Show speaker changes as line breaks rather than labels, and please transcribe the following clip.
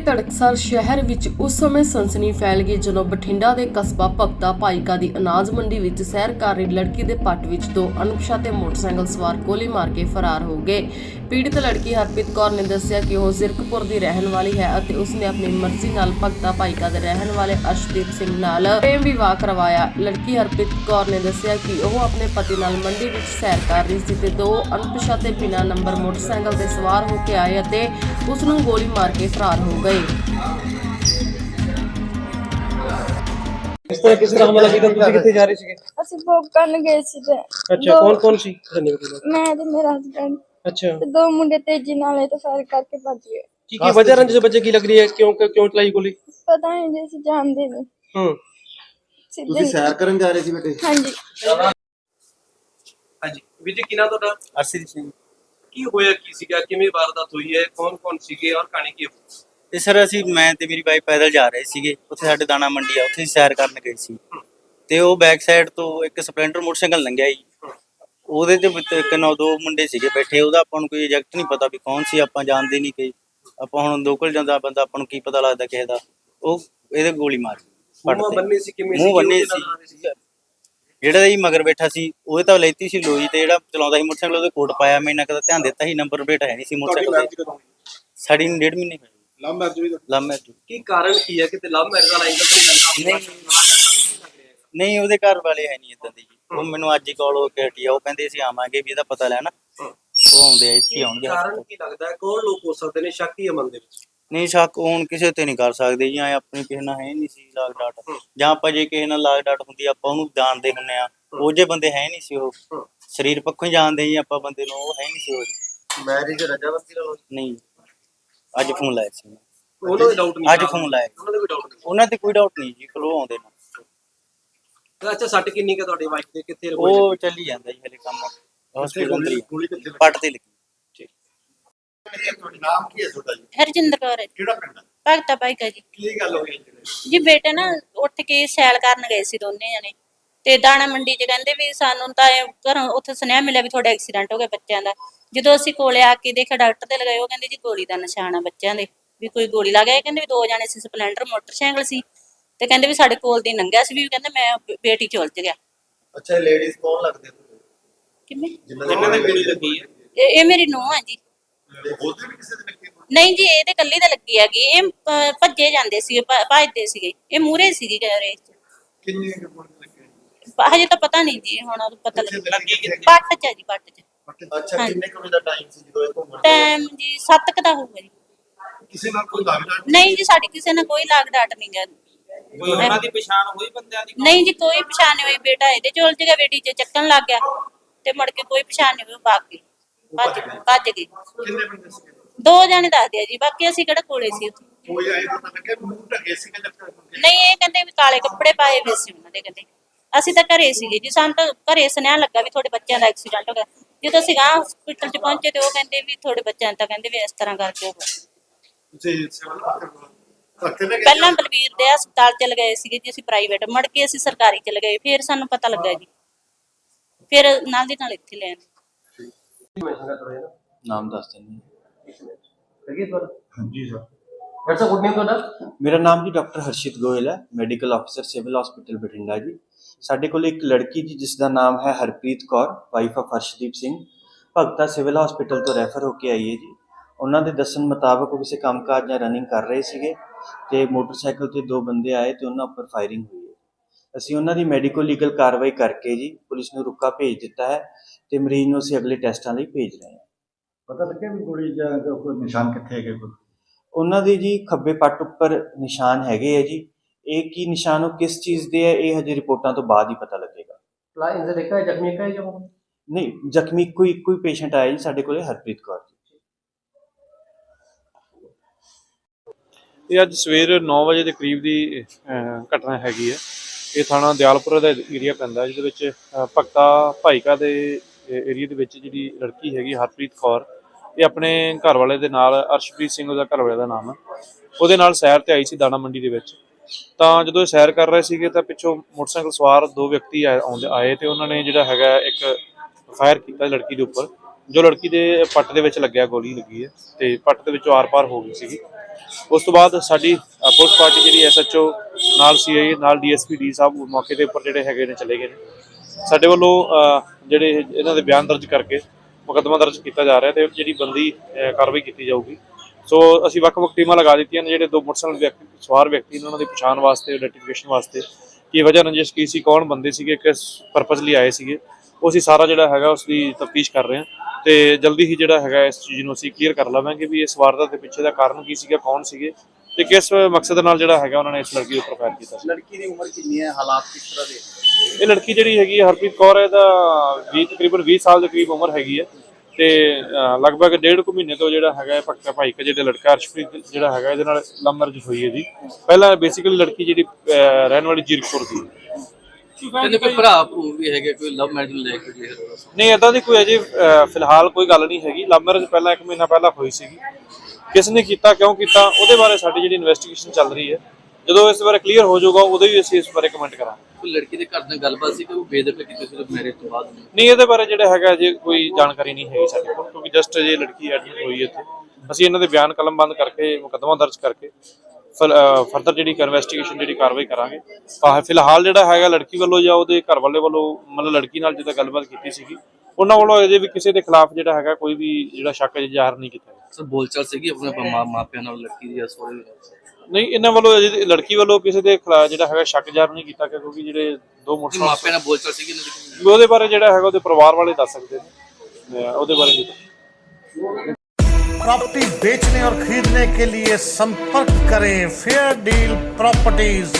ਤੜਕਸਰ ਸ਼ਹਿਰ ਵਿੱਚ ਉਸ ਸਮੇਂ ਸਨਸਨੀ ਫੈਲ ਗਈ ਜਦੋਂ ਬਠਿੰਡਾ ਦੇ ਕਸਬਾ ਭਗਤਾ ਭਾਈਕਾ ਦੀ ਅਨਾਜ ਮੰਡੀ ਵਿੱਚ ਸੈਰ ਕਰ ਰਹੀ ਲੜਕੀ ਦੇ ਪੱਟ ਵਿੱਚ ਦੋ ਅਣਪਛਾਤੇ ਮੋਟਰਸਾਈਕਲ ਸਵਾਰ ਗੋਲੀ ਮਾਰ ਕੇ ਫਰਾਰ ਹੋ ਗਏ। ਪੀੜਤ ਲੜਕੀ ਹਰਪ੍ਰੀਤ ਕੌਰ ਨੇ ਦੱਸਿਆ ਕਿ ਉਹ ਜ਼ਿਰਕਪੁਰ ਦੀ ਰਹਿਣ ਵਾਲੀ ਹੈ ਅਤੇ ਉਸਨੇ ਆਪਣੀ ਮਰਜ਼ੀ ਨਾਲ ਭਗਤਾ ਭਾਈਕਾ ਦੇ ਰਹਿਣ ਵਾਲੇ ਅਰਸ਼ਦੀਪ ਸਿੰਘ ਨਾਲ ਪ੍ਰੇਮ ਵਿਵਾਹ ਕਰਵਾਇਆ। ਲੜਕੀ ਹਰਪ੍ਰੀਤ ਕੌਰ ਨੇ ਦੱਸਿਆ ਕਿ ਉਹ ਆਪਣੇ ਪਤੀ ਨਾਲ ਮੰਡੀ ਵਿੱਚ ਸੈਰ ਕਰ ਰਹੀ ਸੀ ਤੇ ਦੋ ਅਣਪਛਾਤੇ ਬਿਨਾਂ ਨੰਬਰ ਮੋਟਰਸਾਈਕਲ ਤੇ ਸਵਾਰ ਹੋ ਕੇ ਆਏ ਅਤੇ ਉਸ ਨੂੰ ਗੋਲੀ ਮਾਰ ਕੇ ਫਰਾਰ ਹੋ ਗਏ।
ਇਸ ਤਰ੍ਹਾਂ ਕਿਸ ਤਰ੍ਹਾਂ ਹਮਲਾ ਕੀਤਾ ਤੁਸੀਂ ਕਿੱਥੇ ਜਾ ਰਹੇ ਸੀਗੇ?
ਅਸੀਂ ਭੋਗ ਕਰਨ ਗਏ ਸੀ ਤੇ
ਅੱਛਾ ਕੌਣ ਕੌਣ ਸੀ? ਧੰਨਵਾਦ।
ਮੈਂ ਤੇ ਮੇਰਾ ਹਸਬੰਡ
ਅੱਛਾ।
ਤੇ ਦੋ ਮੁੰਡੇ ਤੇਜ਼ੀ ਨਾਲ ਇਹ ਤਾਂ ਫਾਇਰ ਕਰਕੇ ਭੱਜ ਗਏ।
ਕੀ ਕੀ ਵਜ੍ਹਾ ਰੰਜ ਦੇ ਬੱਚੇ ਕੀ ਲੱਗ ਰਹੀ ਹੈ? ਕਿਉਂ ਕਿਉਂ ਚਲਾਈ ਗੋਲੀ?
ਪਤਾ ਨਹੀਂ ਜੇ ਅਸੀਂ ਜਾਣਦੇ ਨਹੀਂ।
ਹੂੰ।
ਸਿੱਧੇ
ਤੁਸੀਂ ਸੈਰ ਕਰਨ ਜਾ ਰਹੇ ਸੀ ਬੇਟੇ
ਹਾਂਜੀ।
ਹਾਂਜੀ। ਵੀਰ ਜੀ ਕਿਨਾਂ ਤੁਹਾਡਾ?
ਅਰਸ਼ਦੀਪ ਸਿੰਘ।
ਕੀ ਹੋਇਆ ਕੀ ਸੀਗਾ? ਕਿਵੇਂ ਵਾਰਦਾਤ ਹੋਈ ਹੈ? ਕੌਣ ਕੌਣ ਸੀਗੇ? ਔਰ ਕਹਾਣੀ ਕੀ ਹੋਈ
ਤੇ ਸਰ ਅਸੀਂ ਮੈਂ ਤੇ ਮੇਰੀ ਵਾਈਫ ਪੈਦਲ ਜਾ ਰਹੇ ਸੀਗੇ। ਉੱਥੇ ਸਾਡੇ ਦਾਣਾ ਮੰਡੀ ਆ ਉੱਥੇ ਸੈਰ ਕਰਨ ਗਏ ਸੀ। ਤੇ ਉਹ ਬੈਕ ਸਾਈਡ ਤੋਂ ਇੱਕ ਸਪਲੈਂਡਰ ਮੋਟਰਸਾਈਕਲ ਲੰਘਿਆ ਜੀ। ਉਹਦੇ ਤੇ ਵਿੱਚ ਇੱਕ ਨੌ ਦੋ ਮੁੰਡੇ ਸੀਗੇ ਬੈਠੇ ਉਹਦਾ ਆਪਾਂ ਨੂੰ ਕੋਈ ਐਗਜ਼ੈਕਟ ਨਹੀਂ ਪਤਾ ਵੀ ਕੌਣ ਸੀ ਆਪਾਂ ਜਾਣਦੇ ਨਹੀਂ ਕਿ ਆਪਾਂ ਹੁਣ ਲੋਕਲ ਜਾਂਦਾ ਬੰਦਾ ਆਪਾਂ ਨੂੰ ਕੀ ਪਤਾ ਲੱਗਦਾ ਕਿਸੇ ਦਾ। ਉਹ ਇਹਦੇ ਗੋਲੀ ਮਾਰ
ਮੂੰਹ। ਬੰਨੇ ਸੀ ਕਿਵੇਂ
ਮੂੰਹ ਬੰਨੇ ਸੀ। ਜਿਹੜਾ ਜੀ ਮਗਰ ਬੈਠਾ ਸੀ ਉਹਦੇ ਤਾਂ ਲੈਤੀ ਸੀ ਲੋਈ ਤੇ ਜਿਹੜਾ ਚਲਾਉਂਦਾ ਸੀ ਮੋਟਰਸਾਈਕਲ ਉਹਦੇ ਕੋਟ ਪਾਇਆ ਮੈਂ ਇਹਨਾਂ ਕਦਾ ਧਿਆਨ ਦਿੱਤਾ ਸੀ ਨੰਬਰ ਪਲੇਟ ਹੈ ਨਹੀਂ ਸੀ ਮੋਟਰਸਾਈਕਲ ਤੇ। ਸਾਡੀ ਨੂੰ ਡੇਢ ਮਹੀਨੇ ਹੋਏ।
ਲਵ ਮੈਰਿਜ ਵੀ
ਲੰਮੇ
ਕੀ ਕਾਰਨ ਕੀ ਹੈ ਕਿ ਤੇ ਲਵ ਮੈਰਿਜ ਵਾਲਾ ਐਂਗਲ ਤੋਂ ਮਿਲਦਾ
ਨਹੀਂ। ਉਹਦੇ ਘਰ ਵਾਲੇ ਹੈ ਨਹੀਂ ਇਦਾਂ ਦੇ ਜੀ। ਉਹ ਮੈਨੂੰ ਅੱਜ ਹੀ ਕਾਲ ਹੋ ਕੇ ਹਟੀ ਆ। ਉਹ ਕਹਿੰਦੇ ਅਸੀਂ ਆਵਾਂਗੇ ਵੀ ਇਹਦਾ ਪਤਾ ਲੈਣਾ। ਉਹ ਆਉਂਦੇ ਆ ਇੱਥੇ ਹੀ ਆਉਣਗੇ।
ਕਾਰਨ ਕੀ ਲੱਗਦਾ ਹੈ? ਕੌਣ ਲੋਕ ਹੋ ਸਕਦੇ ਨੇ ਸ਼ੱਕ ਹੀ ਹੈ ਮਨ ਦੇ ਵਿੱਚ?
ਨਹੀਂ ਸ਼ੱਕ ਹੁਣ ਕਿਸੇ ਤੇ ਨਹੀਂ ਕਰ ਸਕਦੇ ਜੀ। ਐਂ ਆਪਣੀ ਕਿਸੇ ਨਾਲ ਹੈ ਨਹੀਂ ਸੀ ਲਾਗ ਡਾਟ। ਜਾਂ ਆਪਾਂ ਜੇ ਕਿਸੇ ਨਾਲ ਲਾਗ ਡਾਟ ਹੁੰਦੀ ਆਪਾਂ ਉਹਨੂੰ ਜਾਣਦੇ ਹੁੰਨੇ ਆ। ਉਹ ਜੇ ਬੰਦੇ ਹੈ ਨਹੀਂ ਸੀ ਉਹ। ਸਰੀਰ ਪੱਖੋਂ ਹੀ ਜਾਣਦੇ ਜੀ ਆਪਾਂ ਬੰਦੇ ਨੂੰ ਉਹ ਹੈ ਨਹੀਂ ਸੀ ਉਹ
ਮੈਰਿਜ ਰਜਾਵੰਤੀ ਨਾਲ?
ਨਹੀਂ। ਅੱਜ ਫੋਨ ਲਾਇਆ ਸੀ ਮੈਂ।
ਉਹਨਾਂ ਦੇ ਡਾਊਟ ਨਹੀਂ
ਅੱਜ ਫੋਨ ਲਾਇਆ।
ਉਹਨਾਂ ਦੇ ਕੋਈ ਡਾਊਟ
ਉਹਨਾਂ ਤੇ ਕੋਈ ਡਾਊਟ ਨਹੀਂ ਜੀ ਉਹ ਆਉਂਦੇ ਨੇ।
ਅੱਛਾ ਸੱਟ ਕਿੰਨੀ ਕਿ ਤੁਹਾਡੀ ਵਾਈਫ ਦੇ? ਕਿੱਥੇ ਲੱਗੀ
ਉਹ ਚੱਲੀ ਜਾਂਦਾ ਜੀ ਹਲੇ ਕੰਮ। ਹਸਪੀਟਲ ਤੇ
ਗੋਲੀ ਕਿੱਥੇ
ਪੱਟ ਤੇ ਲੱਗੀ।
ਤੁਹਾਡਾ ਨਾਮ ਕੀ ਹੈ ਤੁਹਾਡਾ ਜੀ?
ਹਰਜਿੰਦਰ ਕੌਰ ਹੈ ਜੀ।
ਕਿਹੜਾ ਪਿੰਡ ਹੈ?
ਭਗਤਾ ਭਾਈਕਾ ਜੀ।
ਕੀ ਗੱਲ ਹੋਈ ਜਿਹੜੇ
ਜੀ? ਬੇਟੇ ਨਾ ਉੱਠ ਕੇ ਸੈਲ ਕਰਨ ਗਏ ਸੀ ਦੋਨੇ ਜਣੇ। ਤੇ ਦਾਣਾ ਮੰਡੀ 'ਚ ਕਹਿੰਦੇ ਵੀ ਸਾਨੂੰ ਤਾਂ ਇਹ ਘਰੋਂ ਉੱਥੇ ਸੁਨੇਹਾ ਮਿਲਿਆ ਵੀ ਤੁਹਾਡਾ ਐਕਸੀਡੈਂਟ ਹੋ ਗਿਆ ਬੱਚਿਆਂ ਦਾ। ਜਦੋਂ ਅਸੀਂ ਕੋਲੇ ਆ ਕੇ ਦੇਖਿਆ ਡਾਕਟਰ ਤੇ ਲਗਾਏ ਉਹ ਕਹਿੰਦੇ ਜੀ ਗੋਲੀ ਦਾ ਨਿਸ਼ਾਨ ਆ ਬੱਚਿਆਂ ਦੇ ਵੀ ਕੋਈ ਗੋਲੀ ਲੱਗ ਕਹਿੰਦੇ ਵੀ ਦੋ ਜਣੇ ਸੀ ਸਪਲੈਂਡਰ ਮੋਟਰਸਾਈਕਲ ਸੀ। ਤੇ ਕਹਿੰਦੇ ਵੀ ਸਾਡੇ ਕੋਲ ਦੀ ਲੰਘਿਆ ਸੀ ਵੀ ਕਹਿੰਦੇ ਮੈਂ ਬੇਟੀ ਚ ਉਲਝ ਗਿਆ।
ਅੱਛਾ ਲੇਡੀਜ਼ ਕੌਣ ਲੱਗਦੇ ਤੁਹਾਨੂੰ
ਕਿਵੇਂ?
ਜਿਨ੍ਹਾਂ ਦੇ ਗੋਲੀ ਲੱਗੀ ਹੈ
ਇਹ ਇਹ ਮੇਰੀ ਨੂੰਹ ਹੈ ਜੀ।
ਤੇ ਉਹਦੇ ਵੀ ਕਿਸੇ ਦੇ ਲੱਗੇ ਹੋਏ?
ਨਹੀਂ ਜੀ ਇਹਦੇ ਕੱਲੀ ਤੇ ਲੱਗੀ ਹੈਗੀ। ਇਹ ਭੱਜੇ ਜਾਂਦੇ ਸੀਗੇ ਭ- ਭੱਜਦੇ ਸੀਗੇ। ਇਹ ਮੂਰੇ ਸੀਗੀ ਰੇਸ 'ਚ
ਕਿੰਨੇ ਕੁ ਗੋਲੀ ਲੱਗੇ
ਹਜੇ ਤਾਂ ਪਤਾ ਨਹੀਂ ਜੀ ਹੁਣ ਉਹ ਪਤਾ ਲੱਗ।
ਲੱਗੀ ਕਿੱਥੇ?
ਪੱਟ ਚ ਜੀ ਪੱਟ ਚ।
ਅੱਛਾ
ਹਾਂਜੀ।
ਕਿੰਨੇ ਕੁ ਵਜੇ ਦਾ ਟਾਈਮ ਸੀ ਜਦੋਂ ਇਹ ਘੁੰਮਣ?
ਟਾਈਮ ਜੀ 7 ਕ ਦਾ ਹੋਊਗਾ ਜੀ।
ਕਿਸੇ ਨਾਲ ਕੋਈ ਲੱਗਦਾ
ਨਹੀਂ ਜੀ ਸਾਡੀ ਕਿਸੇ ਨਾਲ ਕੋਈ ਲਾਗ ਡਾਟ ਨਹੀਂ ਗਾ।
ਕੋਈ ਉਹਨਾਂ ਦੀ ਪਛਾਣ ਹੋਈ ਬੰਦਿਆਂ ਦੀ?
ਨਹੀਂ ਜੀ ਕੋਈ ਪਛਾਣ ਨਹੀਂ ਹੋਈ। ਬੇਟਾ ਇਹਦੇ ਚ ਉਲਝ ਗਿਆ ਬੇਟੀ ਚ ਚੱਕਣ ਲੱਗ ਗਿਆ ਤੇ ਮੁੜ ਕੇ ਕੋਈ ਪਛਾਣ ਨਹੀਂ ਹੋਈ ਉਹ ਭੱਜ ਗਈ। ਭੱਜ ਭੱਜ ਗਈ।
ਕਿੰਨੇ ਬੰਦੇ ਸੀ
ਦੋ ਜਣੇ ਦੱਸਦੇ ਆ ਜੀ ਬਾਕੀ ਅਸੀਂ ਕਿਹੜਾ ਕੋਲੇ ਸੀ ਉੱਥੇ।
ਕੋਈ ਆਏ ਪਤਾ ਲੱਗਿਆ ਮੂੰਹ ਢਕੇ ਸੀ ਕਿ? ਲੱਗਾ
ਨਹੀਂ ਇਹ ਕਹਿੰਦੇ ਵੀ ਕਾਲੇ ਕੱਪੜੇ ਪਾਏ ਹੋਏ ਸੀ ਉਹਨਾਂ ਦੇ ਕਹਿੰਦੇ। ਅਸੀਂ ਤਾਂ ਘਰੇ ਸੀਗੇ ਜੀ ਸਾਨੂੰ ਤਾਂ ਘਰੇ ਸੁਨੇਹਾ ਲੱਗਾ ਵੀ ਤੁਹਾਡੇ ਬੱਚਿਆਂ ਦਾ ਐਕਸੀਡੈਂਟ ਹੋ ਗਿਆ। ਜਦੋਂ ਅਸੀਂ ਗਾਂ ਹਸਪੀਟਲ 'ਚ ਪਹੁੰਚੇ ਤੇ ਉਹ ਕਹਿੰਦੇ ਵੀ ਤੁਹਾਡੇ ਬੱਚਿਆਂ ਤਾਂ ਕਹਿੰਦੇ ਵੀ ਇਸ ਤਰ੍ਹਾਂ ਕਰਕੇ ਹੋ ਗਿਆ
ਤੁਸੀਂ ਸਿਵਲ ਰੱਖੇ ਨਾ
ਪਹਿਲਾਂ ਬਲਵੀਰ ਦੇ ਹਸਪਤਾਲ ਚ ਲਗਾਏ ਸੀਗੇ ਜੀ ਅਸੀਂ ਪ੍ਰਾਈਵੇਟ ਮੁੜ ਕੇ ਅਸੀਂ ਸਰਕਾਰੀ ਚ ਲਗਾਏ ਫਿਰ ਸਾਨੂੰ ਪਤਾ ਲੱਗਾ ਜੀ। ਫਿਰ ਨਾਲ ਦੀ ਨਾਲ ਇੱਥੇ ਲੈਣ
ਨਾਮ ਦੱਸ ਦਿੰਦੇ
ਲੱਗੀ ਤੁਹਾਡਾ
ਹਾਂਜੀ ਸਰ।
ਡਾਕਟਰ ਸਾਹਿਬ ਗੁੱਡ ਨੇਮ ਤੁਹਾਡਾ?
ਮੇਰਾ ਨਾਮ ਜੀ ਡਾਕਟਰ ਹਰਸ਼ਿਤ ਗੋਇਲ ਹੈ ਮੈਡੀਕਲ ਅਫਸਰ ਸਿਵਲ ਹਸਪੀਟਲ ਬਠਿੰਡਾ ਜੀ। ਸਾਡੇ ਕੋਲ ਇੱਕ ਲੜਕੀ ਜੀ ਜਿਸ ਦਾ ਨਾਮ ਹੈ Harpreet Kaur wife of Harshdeep Singh. Bhagta civil hospital ਤੋਂ ਰੈਫਰ ਹੋ ਕੇ ਆਈ ਹੈ ਜੀ। ਉਹਨਾਂ ਦੇ ਦੱਸਣ ਮੁਤਾਬਕ ਉਹ ਕਿਸੇ ਕੰਮਕਾਜ ਜਾਂ ਰਨਿੰਗ ਕਰ ਰਹੇ ਸੀਗੇ ਤੇ ਮੋਟਰਸਾਈਕਲ ਤੇ ਦੋ ਬੰਦੇ ਆਏ ਤੇ ਉਹਨਾਂ ਉੱਪਰ ਫਾਇਰਿੰਗ ਹੋਈ ਹੈ। ਅਸੀਂ ਉਹਨਾਂ ਦੀ ਮੈਡੀਕੋ ਲੀਗਲ ਕਾਰਵਾਈ ਕਰਕੇ ਜੀ ਪੁਲਿਸ ਨੂੰ ਰੁਕਾ ਭੇਜ ਦਿੱਤਾ ਹੈ ਤੇ ਮਰੀਜ਼ ਨੂੰ ਅਸੀਂ ਅਗਲੇ ਟੈਸਟਾਂ ਲਈ ਭੇਜ ਰਹੇ ਹਾਂ।
ਪਤਾ ਲੱਗਿਆ ਵੀ ਗੋਲੀ ਜਾਂ ਕੋਈ ਨਿਸ਼ਾਨ ਕਿੱਥੇ ਹੈਗੇ ਕੋਈ?
ਉਹਨਾਂ ਦੇ ਜੀ ਖੱਬੇ ਪੱਟ ਉੱਪਰ ਨਿਸ਼ਾਨ ਹੈਗੇ ਆ ਜੀ। ਇਹ ਕੀ ਨਿਸ਼ਾਨ ਉਹ ਕਿਸ ਚੀਜ਼ ਦੇ ਹੈ ਇਹ ਹਜੇ ਰਿਪੋਰਟਾਂ ਤੋਂ ਬਾਅਦ ਹੀ ਪਤਾ ਲੱਗੇਗਾ।
ਲਾ ਇੰਜਰ ਇੱਕ ਹੈ ਜ਼ਖਮੀ ਇੱਕ ਹੈ ਜਾਂ?
ਨਹੀਂ ਜ਼ਖਮੀ ਕੋਈ ਕੋਈ ਪੇਸ਼ੈਂਟ ਆਇਆ ਜੀ ਸਾਡੇ ਕੋਲੇ ਹਰਪ੍ਰੀਤ ਕੌਰ ਜੀ।
ਇਹ ਅੱਜ ਸਵੇਰ 9 ਵਜੇ ਦੇ ਕਰੀਬ ਦੀ ਅਹ, ਘਟਨਾ ਹੈਗੀ ਹੈ। ਇਹ ਥਾਣਾ ਦਿਆਲਪੁਰ ਦਾ ਏਰੀਆ ਪੈਂਦਾ ਜਿਹਦੇ ਵਿੱਚ ਅਹ, ਭਗਤਾ ਭਾਈਕਾ ਦੇ ਏਰੀਆ ਦੇ ਵਿੱਚ ਜਿਹੜੀ ਲੜਕੀ ਹੈਗੀ ਹਰਪ੍ਰੀਤ ਕੌਰ ਇਹ ਆਪਣੇ ਘਰ ਵਾਲੇ ਦੇ ਨਾਲ ਅਰਸ਼ਪ੍ਰੀਤ ਸਿੰਘ ਉਹਦਾ ਘਰ ਵਾਲੇ ਦਾ ਨਾਮ ਹੈ। ਉਹਦੇ ਨਾਲ ਸੈਰ ਤੇ ਆਈ ਸੀ ਦਾਣਾ ਮੰਡੀ ਦੇ ਵਿੱਚ। ਤਾਂ ਜਦੋਂ ਇਹ ਸੈਰ ਕਰ ਰਹੇ ਸੀਗੇ ਤਾਂ ਪਿੱਛੋਂ ਮੋਟਰਸਾਈਕਲ ਸਵਾਰ ਦੋ ਵਿਅਕਤੀ ਆਏ ਤੇ ਉਹਨਾਂ ਨੇ ਜਿਹੜਾ ਹੈਗਾ ਇੱਕ ਫਾਇਰ ਕੀਤਾ ਲੜਕੀ ਦੇ ਉੱਪਰ ਜੋ ਲੜਕੀ ਦੇ ਪੱਟ ਦੇ ਵਿੱਚ ਲੱਗਿਆ ਗੋਲੀ ਲੱਗੀ ਹੈ ਤੇ ਪੱਟ ਦੇ ਵਿੱਚੋਂ ਆਰ-ਪਾਰ ਹੋ ਗਈ ਸੀਗੀ। ਉਸ ਤੋਂ ਬਾਅਦ ਸਾਡੀ ਪੁਲਿਸ ਪਾਰਟੀ ਜਿਹੜੀ ਐਸਐਚਓ ਨਾਲ ਸੀਆਈ ਨਾਲ ਡੀਐਸਪੀ ਡੀ ਸਾਹਿਬ ਮੌਕੇ ਦੇ ਉੱਪਰ ਜਿਹੜੇ ਹੈਗੇ ਨੇ ਚਲੇ ਗਏ ਨੇ। ਸਾਡੇ ਵੱਲੋਂ ਅ, ਜਿਹੜੇ ਇਹਨਾਂ ਦੇ ਬਿਆਨ ਦਰਜ ਕਰਕੇ ਮੁਕੱਦਮਾ ਦਰਜ ਕੀਤਾ ਜਾ ਰਿਹਾ ਤੇ ਜਿਹੜੀ ਬੰਦੀ ਕਾਰਵਾਈ ਕੀਤੀ ਜਾਊਗੀ। ਸੋ ਅਸੀਂ ਵੱਖ-ਵੱਖ ਟੀਮਾਂ ਲਗਾ ਦਿੱਤੀਆਂ ਨੇ ਜਿਹੜੇ ਦੋ ਮੋਟਰਸਾਈਕਲ ਵਿਅਕਤੀ ਸਵਾਰ ਵਿਅਕਤੀ ਨੇ ਉਹਨਾਂ ਦੀ ਪਛਾਣ ਵਾਸਤੇ ਆਈਡੈਂਟੀਫਿਕੇਸ਼ਨ ਵਾਸਤੇ। ਕੀ ਵਜ੍ਹਾ ਰੰਜਿਸ਼ ਕੀ ਸੀ ਕੌਣ ਬੰਦੇ ਸੀਗੇ ਕਿਸ ਪਰਪਸ ਲਈ ਆਏ ਸੀਗੇ ਉਹ ਅਸੀਂ ਸਾਰਾ ਜਿਹੜਾ ਹੈਗਾ ਉਸ ਦੀ ਤਫਤੀਸ਼ ਕਰ ਰਹੇ ਹਾਂ। ਤੇ ਜਲਦੀ ਹੀ ਜਿਹੜਾ ਹੈਗਾ ਇਸ ਚੀਜ਼ ਨੂੰ ਅਸੀਂ ਕਲੀਅਰ ਕਰ ਲਵਾਂਗੇ ਵੀ ਇਸ ਵਾਰਦਾਤ ਦੇ ਪਿੱਛੇ ਦਾ ਕਾਰਨ ਕੀ ਸੀਗਾ ਕੌਣ ਸੀਗੇ ਤੇ ਕਿਸ ਮਕਸਦ ਨਾਲ ਜਿਹੜਾ ਹੈਗਾ ਉਹਨਾਂ ਨੇ ਇਸ ਲੜਕੀ ਉੱਪਰ ਫਾਇਰ ਕੀਤਾ ਸੀ।
ਲੜਕੀ ਦੀ ਉਮਰ ਕਿੰਨੀ ਹੈ ਹਾਲਾਤ ਕਿਸ ਤਰ੍ਹਾਂ ਦੇ?
ਇਹ ਲੜਕੀ ਜਿਹੜੀ ਹੈਗੀ ਹਰਪ੍ਰੀਤ ਕੌਰ ਹੈ ਦਾ 20 ਤਕਰੀਬਨ 20 ਸਾਲ ਦੇ ਕਰੀਬ ਉਮਰ ਹੈਗੀ ਹੈ। ਤੇ ਲਗਭਗ ਡੇਢ ਕੁ ਮਹੀਨੇ ਤੋਂ ਜਿਹੜਾ ਹੈਗਾ ਭਗਤਾ ਭਾਈ ਕਾ ਜਿਹੜਾ ਲੜਕਾ ਅਰਸ਼ਪ੍ਰੀਤ ਜਿਹੜਾ ਹੈਗਾ ਇਹਦੇ ਨਾਲ ਲਵ ਮੈਰਿਜ ਹੋਈ ਹੈ ਜੀ। ਪਹਿਲਾਂ ਬੇਸਿਕਲੀ ਲੜਕੀ ਜਿਹੜੀ ਰਹਿਣ ਵਾਲੀ ਜੀਰਕਪੁਰ ਦੀ।
ਕਹਿੰਦੇ ਕੋਈ ਭਰਾ ਭੂ ਵੀ ਹੈਗੇ ਕੋਈ ਲਵ ਮੈਰਿਜ ਲੈ ਕੇ ਜੀ
ਨਹੀਂ ਏਦਾਂ ਦੀ ਕੋਈ ਅਜੇ ਫਿਲਹਾਲ ਕੋਈ ਗੱਲ ਨਹੀਂ ਹੈਗੀ। ਲਵ ਮੈਰਿਜ ਪਹਿਲਾਂ ਇੱਕ ਮਹੀਨਾ ਪਹਿਲਾਂ ਹੋਈ ਸੀਗੀ। ਕਿਸ ਨੇ ਕੀਤਾ ਕਿਉਂ ਕੀਤਾ ਉਹਦੇ ਬਾਰੇ ਸਾਡੀ ਜਿਹੜੀ ਇਨਵੈਸਟੀਗੇਸ਼ਨ ਚੱਲ ਰਹੀ ਹੈ। ਜਦੋਂ ਇਸ ਬਾਰੇ ਕਲੀਅਰ ਹੋ ਜਾਊਗਾ ਉਦੋਂ ਹੀ ਅਸੀਂ ਇਸ ਬਾਰੇ ਕਮੈਂਟ ਕਰਾਂਗੇ
ਕੋਈ ਲੜਕੀ ਦੇ ਘਰ ਨਾਲ ਗੱਲਬਾਤ ਸੀ ਕਿ ਉਹ ਬੇਦਖਲ ਕੀਤੀ ਸੀ ਮੈਰਿਜ ਤੋਂ ਬਾਅਦ
ਨਹੀਂ ਇਹਦੇ ਬਾਰੇ ਜਿਹੜਾ ਹੈਗਾ ਜੇ ਕੋਈ ਜਾਣਕਾਰੀ ਨਹੀਂ ਹੈਗੀ ਸਾਡੇ ਕੋਲ ਕਿਉਂਕਿ ਜਸਟ ਜੇ ਲੜਕੀ ਐਡਮਿਟ ਹੋਈ ਇੱਥੇ ਅਸੀਂ ਇਹਨਾਂ ਦੇ ਬਿਆਨ ਕਲਮਬੰਦ ਕਰਕੇ ਮੁਕੱਦਮਾ ਦਰਜ ਕਰਕੇ ਫਰਦਰ ਜਿਹੜੀ ਇਨਵੈਸਟੀਗੇਸ਼ਨ ਜਿਹੜੀ ਕਾਰਵਾਈ ਕਰਾਂਗੇ ਫਿਲਹਾਲ ਜਿਹੜਾ ਹੈਗਾ ਲੜਕੀ ਵੱਲੋਂ ਜਾਂ ਉਹਦੇ ਘਰ ਵਾਲੇ ਵੱਲੋਂ ਮਤਲਬ ਲੜਕੀ ਨਾਲ ਜਿੱਦਾਂ ਗੱਲਬਾਤ ਕੀਤੀ ਸੀਗੀ ਉਹਨਾਂ ਵੱਲੋਂ ਅਜੇ ਵੀ ਕਿਸੇ ਦੇ ਖਿਲਾਫ ਜਿਹੜਾ ਹੈਗਾ ਕੋਈ ਵੀ ਜਿਹੜਾ ਸ਼ੱਕ ਜ਼ਾਹਰ ਨਹੀਂ ਕੀਤਾ।
ਸਰ ਬੋਲਚਾਲ ਸੀਗੀ ਆਪਣੇ ਮਾਪਿਆਂ ਨਾਲ ਲੜਕੀ ਦੀ ਜਾਂ ਸਹੁਰੇ?
ਨਹੀਂ ਇਹਨਾਂ ਵੱਲੋਂ ਅਜੇ ਲੜਕੀ ਵੱਲੋਂ ਕਿਸੇ ਦੇ ਖਿਲਾਫ ਜਿਹੜਾ ਹੈਗਾ ਸ਼ੱਕ ਜ਼ਾਹਰ ਨਹੀਂ ਕੀਤਾ ਗਿਆ ਕਿਉਂਕਿ ਜਿਹੜੇ ਦੋ
ਕਿ
ਮੋਟਰਸਾਈਕਲ
ਮਾਪਿਆਂ ਨਾਲ ਬੋਲਚਾਲ ਸੀਗੀ ਇਹਨਾਂ ਦੀ
ਉਹਦੇ ਬਾਰੇ ਜਿਹੜਾ ਹੈਗਾ ਉਹਦੇ ਪਰਿਵਾਰ ਵਾਲੇ ਦੱਸ ਸਕਦੇ ਨੇ ਅਹ ਉਹਦੇ ਬਾਰੇ ਨਹੀਂ ਪਤਾ।
प्रॉपर्टी बेचने और खरीदने के लिए संपर्क करें फेयर डील प्रॉपर्टीज